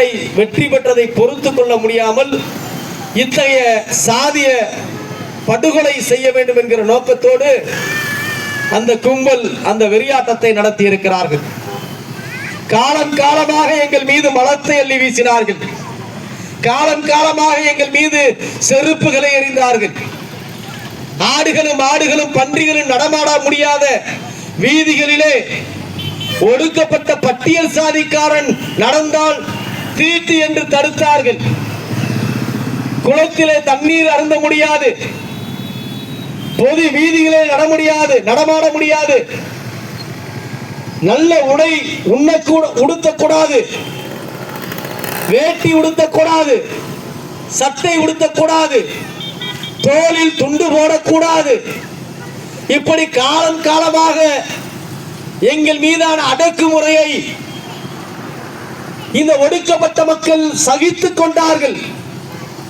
வெற்றி பெற்றதை பொறுத்து கொள்ள முடியாமல் இத்தகைய சாதிய படுகொலை செய்ய வேண்டும் என்கிற நோக்கத்தோடு அந்த கும்பல் அந்த வெறியாட்டத்தை நடத்தி இருக்கிறார்கள் காலம் காலமாக எங்கள் மீது மலத்தை அள்ளி வீசினார்கள். காலம் காலமாக எங்கள் மீது செருப்புகளை எறிந்தார்கள். ஆடுகளும் ஆடுகளும் பன்றிகளும் நடமாட முடியாத வீதிகளிலே ஒடுக்கப்பட்ட பட்டியல் சாதிக்காரன் நடந்தால் தீட்டு என்று தடுத்தார்கள். குளத்திலே தண்ணீர் அருந்த முடியாது. பொது வீதிகளே நட முடியாது நடமாட முடியாது. நல்ல உடை உண்ணக்கூட உடுத்தக்கூடாது. வேட்டி உடுத்தக்கூடாது. சட்டை உடுத்தக்கூடாது. தோளில் துண்டு போடக்கூடாது. இப்படி காலம் காலமாக எங்கள் மீதான அடக்குமுறையை இந்த ஒடுக்கப்பட்ட மக்கள் சகித்துக் கொண்டார்கள்.